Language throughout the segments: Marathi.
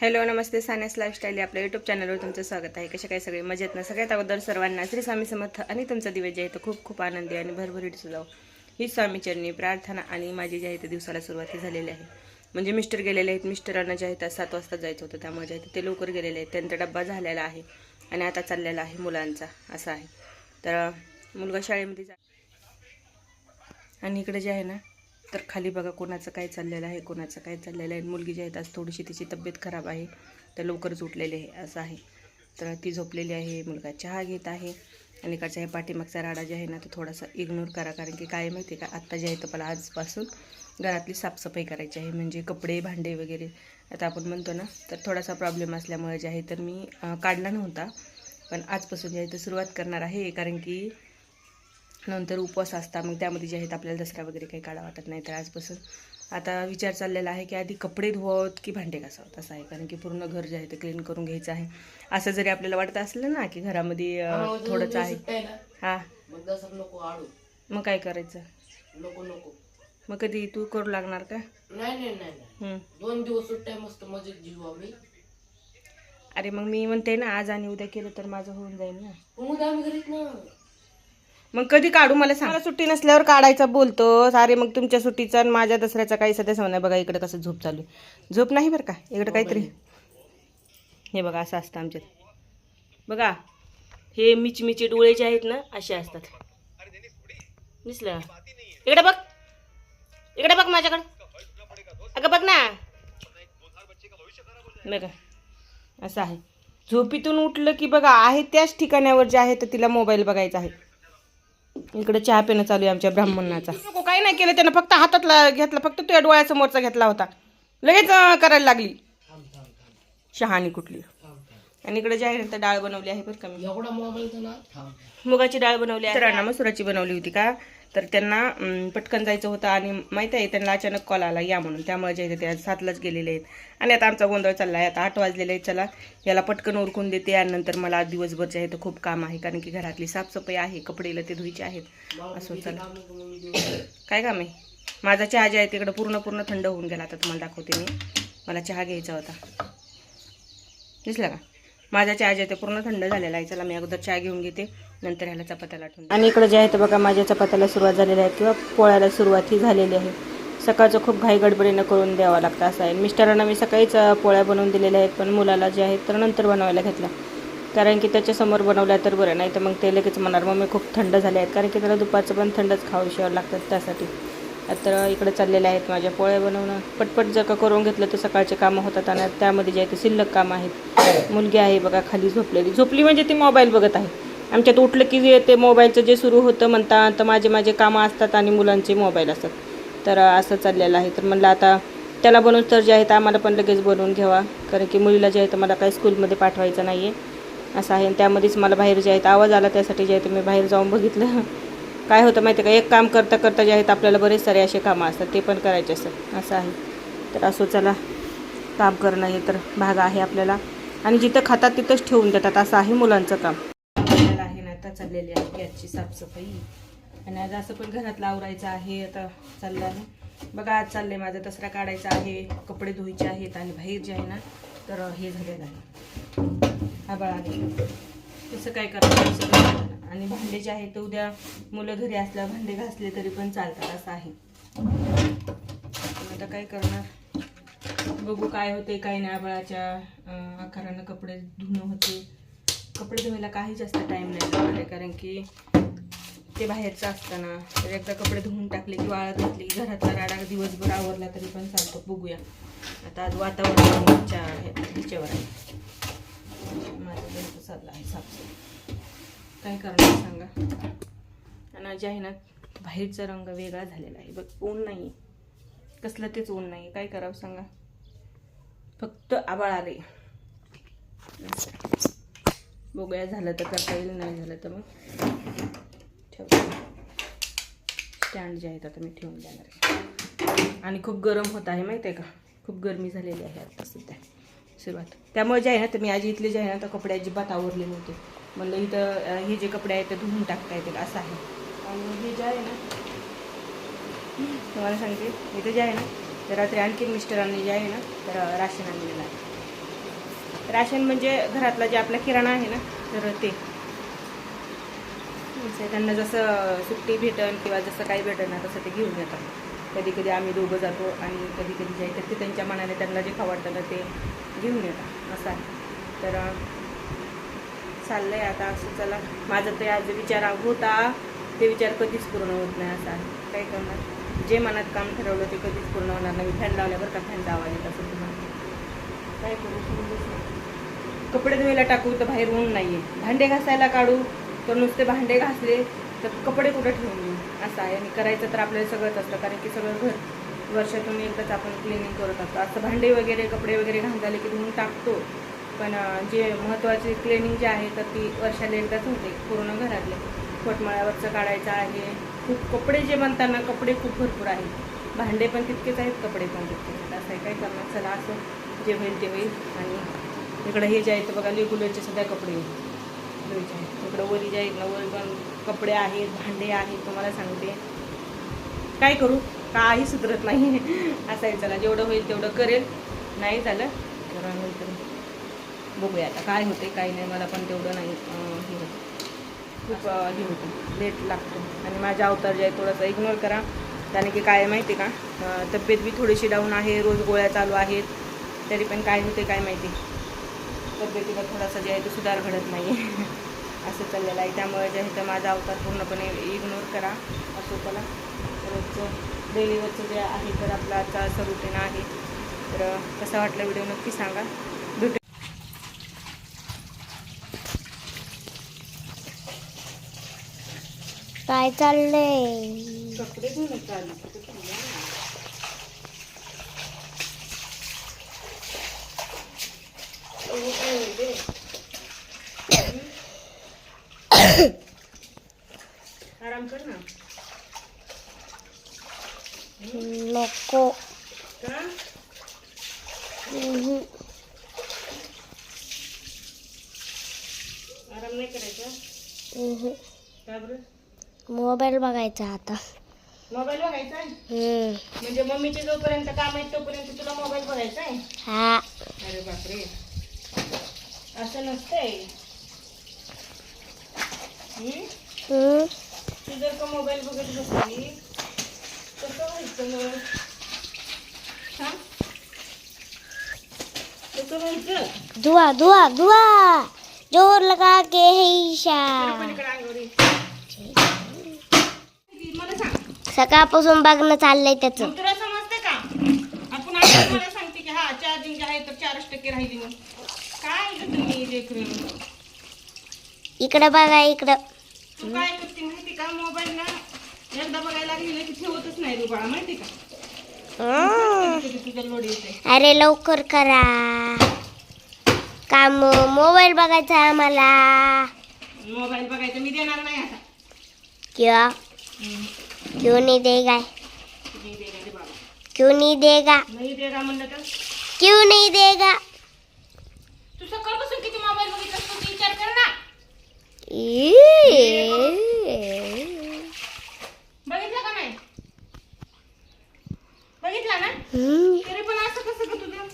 हॅलो नमस्ते सानेस लाईफस्टाईल आपल्या यूट्यूब चॅनलवर तुमचं स्वागत आहे. कसे काय सगळे? मजेत ना? सगळ्यात अगोदर सर्वांना श्री स्वामी समर्थ आणि तुमचा दिवस जे आहे तो खूप खूप आनंदी आणि भरभरीत सुद्धा ही स्वामीचरणी प्रार्थना आणि माझी जे आहे ते दिवसाला सुरुवाती झालेली आहे. म्हणजे मिस्टर गेलेले आहेत. मिस्टरांना जे आहे सात वाजता जायचं होतं. त्यामुळे जे आहे ते- लवकर गेलेले आहेत. त्यांचा डब्बा झालेला आहे आणि आता चाललेला आहे मुलांचा. असा आहे. तर मुलगा शाळेमध्ये जा आणि इकडे जे आहे ना तर खाली बघा कोणाचं काय चाललेलं आहे कोणाचं काय चाललेलं आहे. मुलगी जी आहे आज थोडीशी तिची तब्येत खराब आहे. तर लवकरच उठलेली आहे असं आहे. तर ती झोपलेली आहे मुलगा चहा घेत आहे. आणि इकडचा हे पाठीमागचा राडा जे आहे ना तो थोडासा इग्नोर करा. कारण की काय माहिती आहे का आत्ता जे आहे तर मला आजपासून घरातली साफसफाई करायची आहे. म्हणजे कपडे भांडे वगैरे. आता आपण म्हणतो ना तर थोडासा प्रॉब्लेम असल्यामुळे जे आहे तर मी काढला नव्हता. पण आजपासून जे आहे तर सुरुवात करणार आहे. कारण की नंतर उपवास असता मग त्यामध्ये जे आहेत आपल्याला दसरा वगैरे काही काढा वाटत नाही तर आजपासून आता विचार चाललेला आहे की आधी कपडे धुवावत की भांडे घासावत असं आहे. कारण की पूर्ण घर जे आहे ते क्लीन करून घ्यायचं आहे. असं जरी आपल्याला वाटत असलं ना की घरामध्ये थोडंच आहे. हां. मग काय करायचं? मग कधी तू करू लागणार का? नाही. दोन दिवस मस्त अरे मग मी म्हणते ना आज आणि उद्या केलं तर माझं होऊन जाईल ना पण उद्या आम्ही घरीच ना मग कधी काढू मला सांग. मला सुट्टी नसल्यावर काढायचा बोलतो. अरे मग तुमच्या सुट्टीचा आणि माझ्या दसऱ्याचा काही सध्या समज बघा इकडे कसं झोप चालू आहे. झोप नाही बरं का? इकडे काहीतरी. हे बघा असं असतं आमच्यात. बघा हे मिचमिचे डोळे जे आहेत ना असे असतात. दिसलं? इकडे बघ. इकडे बघ माझ्याकडे. अगं बघ ना. बघा असं आहे. झोपीतून उठलं की बघा आहे त्याच ठिकाणावर जे आहे तर तिला मोबाईल बघायचा आहे. इकडे चहा पिणं चालू आहे आमच्या ब्राह्मणाचा. काही नाही केलं त्यानं फक्त हातातला घेतला फक्त तुझ्या डोळ्यासमोरचा घेतला होता. लगेच करायला लागली. शहाणी कुठली? आणि इकडे जे आहे ना तर डाळ बनवली आहे बरं का मी. एवढा मोबाईल तर ना थांब. मुगाची डाळ बनवली आहे. मसुराची बनवली होती का? तर त्यांना पटकन जायचं होतं आणि माहिती आहे त्यांना अचानक कॉल आला या म्हणून. त्यामुळे जे आहे ते सातलाच गेलेले आहेत. आणि आता आमचा गोंधळ चालला आहे आता आठ वाजलेले आहेत. चला याला पटकन ओरखून देते आणि नंतर मला दिवसभर जे आहे तर खूप काम आहे. कारण की घरातली साफसफाई आहे कपडे ते धुईचे आहेत. असं चला. काय काम आहे? माझा चहा जे आहे तिकडं पूर्ण पूर्ण थंड होऊन गेला. आता तुम्हाला दाखवते मी. मला चहा घ्यायचा होता. दिसला का? माझा चहा जे ते पूर्ण थंड झालेला आहे. चला मी अगोदर चहा घेऊन घेते. नंतर ह्याला चपात्याला ठेवून आणि इकडे जे आहे ते बघा माझ्या चपात्याला सुरुवात झालेली आहे किंवा पोळ्याला सुरुवात ही झालेली आहे. सकाळचं खूप घाई गडबडीनं करून द्यावं लागतं असं आहे. मिस्टरांना मी सकाळीच पोळ्या बनवून दिलेल्या आहेत पण मुलाला जे आहेत तर नंतर बनवायला घेतला कारण की त्याच्यासमोर बनवल्या तर बरं नाही तर मग ते लगेच म्हणणार मग मी खूप थंड झाले आहेत. कारण की त्याला दुपारचं पण थंडच खाऊ शिवाय लागतात त्यासाठी. तर इकडे चाललेल्या आहेत माझ्या पोळ्या बनवणं. पटपट जर का करून घेतलं तर सकाळचे कामं होतात आणि त्यामध्ये जे आहे ते शिल्लक कामं आहेत. मुलगी आहे बघा खाली झोपलेली. झोपली म्हणजे ती मोबाईल बघत आहे. आमच्यात उठलं की जे ते मोबाईलचं जे सुरू होतं म्हणता तर माझे माझे कामं असतात आणि मुलांचे मोबाईल असतात. तर असं चाललेलं आहे. तर म्हणलं आता त्याला बनवून तर जे आहे तर आम्हाला पण लगेच बनवून घ्यावा. कारण की मुलीला जे आहे तर मला काही स्कूलमध्ये पाठवायचं नाही आहे असं आहे. आणि त्यामध्येच मला बाहेर जे आहे आवाज आला त्यासाठी जे आहे ते मी बाहेर जाऊन बघितलं. काय होतं माहिती आहे का? एक काम करता करता जे आहेत आपल्याला बरेच सारे असे कामं असतात ते पण करायचे असतात. असं आहे. तर असो चला. काम करणं हे तर भाग आहे आपल्याला. आणि जिथं खातात तिथंच ठेवून देतात. असं आहे मुलांचं काम. आपल्याला आहे ना आता चाललेली आहे गॅसची साफसफाई. आणि आज असं पण घरात लावरायचं आहे. आता चाललं आहे बघा आज चाललंय माझा. दसरा काढायचा आहे. कपडे धुवायचे आहेत आणि बाहेर जे आहे ना तर हे झालेलं आहे. आबाळ आहे तसं काय करायचं आणि भांडे जे आहेत ते उद्या मुलं घरी असल्यावर भांडे घासले तरी पण चालतात असं आहे. आता काय करणार? बघू काय होते काय नाही. आबाळाच्या आकारानं कपडे धुणं होते. कपडे धुवायला काही जास्त टाईम नाही लागणार कारण की ते बाहेरचं असताना तर एकदा कपडे धुवून टाकले की वाळत घातले. की घरातला राडा दिवसभर आवरला तरी पण चालतो. बघूया. आता आज वातावरण ह्याच्या ह्याच्यावर आहे माझं त्यांचं चाललं आहे साफसफाई करणार सांगा? आणि जे आहे ना बाहेरचा रंग वेगळा झालेला आहे. बघ ऊन नाही कसलं तेच ऊन नाही काय करावं सांगा? फक्त आबाळ आले बघूया झालं तर करता येईल नाही झालं तर मग ठेव स्टँड जे आहेत आता मी ठेवून देणार आहे. आणि खूप गरम होत आहे माहिती आहे का? खूप गरमी झालेली आहे आता सध्या. सुरुवात. त्यामुळे जे आहे ना तर मी आज इथले जे आहे ना तर कपडे अजिबात आवरले नव्हते. म्हणलं इथं हे जे कपडे आहेत ते धुवून टाकता येतील असं आहे. आणि हे जे आहे ना तुम्हाला सांगते इथं जे आहे ना तर रात्री आणखी मिस्टरांनी जे आहे ना तर राशन आणलेलं आहे. राशन म्हणजे घरातला जे आपला किराणा आहे ना तर ते. त्यांना जसं सुट्टी भेटन किंवा जसं काही भेटन ना तसं ते घेऊन येतात. कधी कधी आम्ही दोघं जातो आणि कधी कधी जे आहे ते त्यांच्या मनाने त्यांना जे खावडतं ना ते घेऊन येतात. असं आहे. तर चाललं आहे आता असं चला. माझा ते आज विचार होता. ते विचार कधीच पूर्ण होत नाही असा. काय करणार? जे मनात काम ठरवलं ते कधीच पूर्ण होणार नाही. फॅन लावल्यावर का? फॅनचा आवाज येत असं तुम्हाला. काय करू? समजूच कपडे धुवायला टाकू तर बाहेर ऊन नाही आहे भांडे घासायला काढू तर नुसते भांडे घासले तर कपडे कुठं ठेवून देऊ? असं आहे. आणि करायचं तर आपल्याला सगळंच असतं. कारण की सगळं घर वर्षातून एकदाच आपण क्लिनिंग करत असतो. असं भांडे वगैरे कपडे वगैरे घाण झाले की धुवून टाकतो. पण जे महत्त्वाचे क्लिनिंग जे आहे तर ती वर्षाला एकदाच होते पूर्ण घरातले. पोटमाळ्यावरचं काढायचं आहे. खूप कपडे जे म्हणताना कपडे खूप भरपूर आहेत. भांडे पण तितकेच आहेत कपडे पण तितकेच आहेत. असं आहे काय करणार? चला असं जे होईल ते होईल. आणि इकडं हे जे आहे बघा रेग्युलरचे सध्या कपडे धुवायचे आहेत. इकडं वरी जे आहेत ना वरी पण कपडे आहेत भांडे आहेत तुम्हाला सांगते. काय करू? काही सुधरत नाही. असं आहे चला जेवढं होईल तेवढं करेल. नाही झालं तर नंतर बघूया आता काय होते काय नाही मला पण तेवढं नाही हे होतं. खूप हे होतं. लेट लागतो. आणि माझा अवतार जे आहे थोडासा इग्नोर करा. त्याने की काय आहे माहिती का? तब्येत बी थोडीशी डाऊन आहे रोज गोळ्या चालू आहेत. तरी पण काय होते काय माहिती? तब्येतीला थोडासा जे आहे तो सुधार घडत नाही असं चाललेलं आहे. त्यामुळे जे आहे तर माझा अवतार पूर्णपणे इग्नोर करा. असो त्याला रोजचं डेलीवरचं जे आहे तर आपला आजचा असं रुटीन आहे. तर कसा वाटला व्हिडिओ नक्की सांगा. काय चाललंय कपडे धुणं चालू कुठे ठेवलं ना? एवढं काय होईल ते? आराम कर ना नको का उहुं. आराम नाही करायचा उहुं. का बरं मोबाईल बघायचा आता. मोबाईल बघायचा आहे? हम्म. म्हणजे मम्मीचे जोपर्यंत काम आहे तोपर्यंत तुला मोबाईल बघायचा आहे? हा. अरे बापरे. असं नसतंय. हम्म? हम्म. तू जर का मोबाईल बघत बसली कसं व्हायचं मग? हा? कसं व्हायचं? धुआ धुआ धुआ जोर लगा के है ईशा. पलीकडे ये. मला सांग सकाळपासून बघणं चाललंय त्याच. मग तुला समजते का? आपण आता मला सांगते की हा चार्जिंग आहे तर चारच टक्के राहिली मग. काय ग तुम्ही लेकरं? इकडं बघा इकडं. तू काय करते माहिती का? मोबाईल ना एकदा बघायला गेलं की ठेवतच नाही तू बाळा माहिती का? हम्म. कधी कधी तुझा लोड येते अरे लवकर करा. काम मोबाईल बघायचा आहे आम्हाला. मोबाईल बघायचं मी देणार नाही आता. हम्म. क्यों नहीं देगा? क्यों नहीं देगा? नाही दे का म्हणलं तर क्यों नहीं देगा? तू सकाळपासून किती मोबाईल बघितलास तू विचार कर ना ई. बघितला का नाही? बघितला ना? हम्म. तरी पण असं कसं का तुझं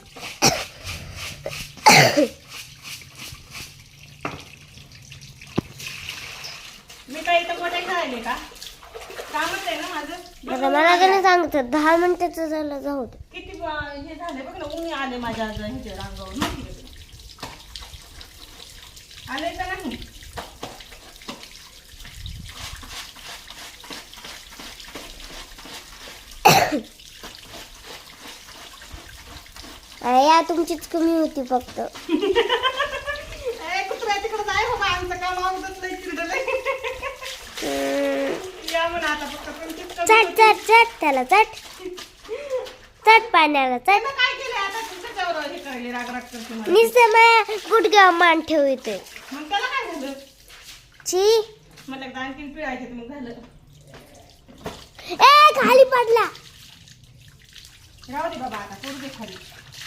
मी काय इथं गोट्यात राहिले का? कामच आहे ना माझं? बघ आता ना, मला सांगत. दहा मिनिटाचं झालं जाऊ दे. किती ब- हे झाले बघ ना आले माझ्या आज ह्याच्या अंगावर माहिती का तुला? आले का नाही? अरे या तुमचीच कमी होती फक्त. ए, कुत्र्या तिकडं जाय बाबा आमचं काम आवडत नाही चिरडलंय. हम्म. चट. चट चट त्याला चट. चट पाण्याला चट. नुसतं माझ्या गुडघ्या मान ठेवते. छी ए खाली पडला.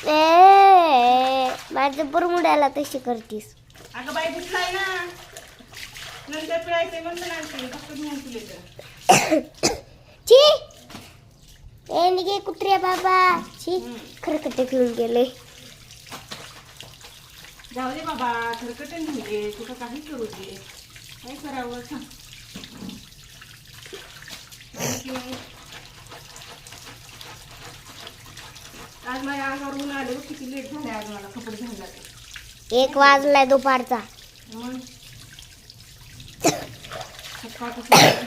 ए माझ्या बुरमुड्याला तशी करतीस. अगं बाई दिसलाय ना. नंतर पिळायचंय म्हणलं आणखी फक्त छी कुत्र्या बाबा. छी खरकटे घेऊन गेले. जाऊ दे बाबा कुठं काही करू दे. काय करावं? सांग आज माझ्या अंगावर ऊन आले किती लेट झाले आज मला कपडे एक वाजलाय दुपारचा. मग? सकाळपासून